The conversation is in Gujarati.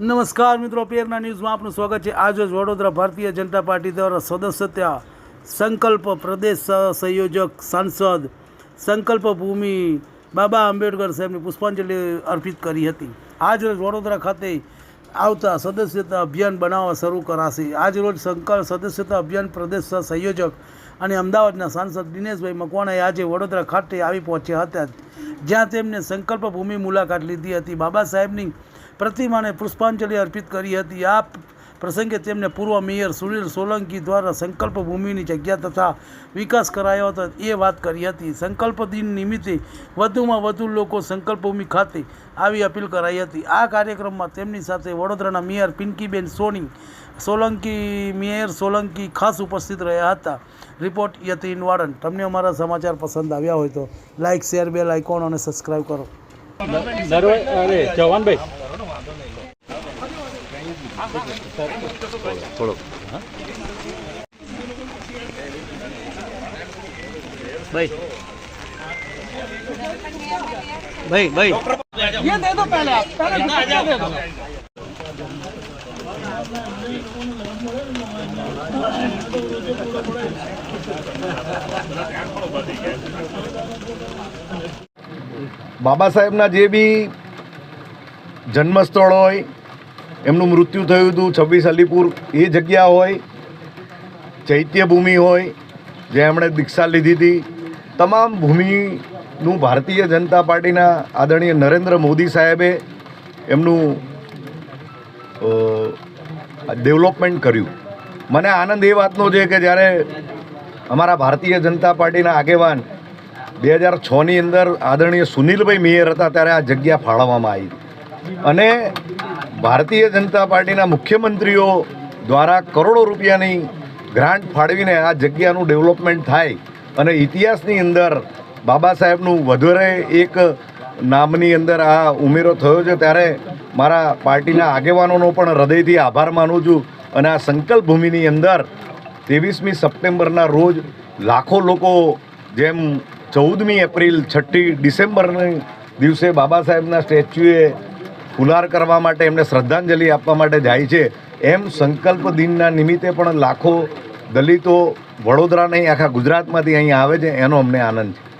નમસ્કાર મિત્રો પેરના ન્યૂઝમાં આપનું સ્વાગત છે. આજે વડોદરા ભારતીય જનતા પાર્ટી દ્વારા સદસ્યતા સંકલ્પ પ્રદેશ સંયોજક સાંસદ સંકલ્પ ભૂમિ બાબા આંબેડકર સાહેબની પુષ્પાંજલિ અર્પિત કરી હતી. આજ રોજ વડોદરા ખાતે આવતા સદસ્યતા અભિયાન બનાવવા શરૂ કરાશે. આજ રોજ સંકલ્પ સદસ્યતા અભિયાન પ્રદેશ સંયોજક અને અમદાવાદના સાંસદ દિનેશભાઈ મકવાણાએ આજે વડોદરા ખાતે આવી પહોંચ્યા હતા. જ્યાં તેમને સંકલ્પ ભૂમિ મુલાકાત લીધી હતી. બાબા સાહેબની પ્રતિમાને પુષ્પાંજલિ અર્પિત કરી હતી. આ પ્રસંગે તેમને પૂર્વ મેયર સુનિલ સોલંકી દ્વારા સંકલ્પ ભૂમિની જગ્યા તથા વિકાસ કરાયો હતો. એ વાત કરી હતી. સંકલ્પ દિન નિમિત્તે વધુમાં વધુ લોકો સંકલ્પ ભૂમિ ખાતે આવી અપીલ કરાઈ હતી. આ કાર્યક્રમમાં તેમની સાથે વડોદરાના મેયર પિંકીબેન સોની, સોલંકી મેયર સોલંકી ખાસ ઉપસ્થિત રહ્યા હતા. રિપોર્ટ યતીન વાડન. તમને અમારા સમાચાર પસંદ આવ્યા હોય તો લાઇક શેર, બેલ આઇકોન અને સબસ્ક્રાઈબ કરો. જવાનભાઈ થોડોક ભાઈ ભાઈ ભાઈ બાબા સાહેબના જે બી જન્મસ્થળ હોય એમનું મૃત્યુ થયું હતું છવ્વીસ અલીપુર. એ જગ્યા હોય, ચૈત્યભૂમિ હોય, જે એમણે દીક્ષા લીધી હતી. તમામ ભૂમિનું ભારતીય જનતા પાર્ટીના આદરણીય નરેન્દ્ર મોદી સાહેબે એમનું ડેવલપમેન્ટ કર્યું. મને આનંદ એ વાતનો છે કે જ્યારે અમારા ભારતીય જનતા પાર્ટીના આગેવાન બે હજાર છની અંદર આદરણીય સુનિલભાઈ મેયર હતા, ત્યારે આ જગ્યા ફાળવવામાં આવી. અને ભારતીય જનતા પાર્ટીના મુખ્યમંત્રીઓ દ્વારા કરોડો રૂપિયાની ગ્રાન્ટ ફાળવીને આ જગ્યાનું ડેવલપમેન્ટ થાય અને ઇતિહાસની અંદર બાબા સાહેબનું વધારે એક નામની અંદર આ ઉમેરો થયો છે, ત્યારે મારા પાર્ટીના આગેવાનોનો પણ હૃદયથી આભાર માનું છું અને આ સંકલ્પ ભૂમિની અંદર ત્રેવીસમી સપ્ટેમ્બરના રોજ લાખો લોકો જેમ ચૌદમી એપ્રિલ છઠ્ઠી ડિસેમ્બરની દિવસે બાબા સાહેબના સ્ટેચ્યુએ ફુલાર કરવા માટે એમને શ્રદ્ધાંજલિ આપવા માટે જાય છે. એમ સંકલ્પ દિનના નિમિત્તે પણ લાખો દલિતો વડોદરા નહીં, આખા ગુજરાતમાંથી અહીં આવે છે. એનો અમને આનંદ છે.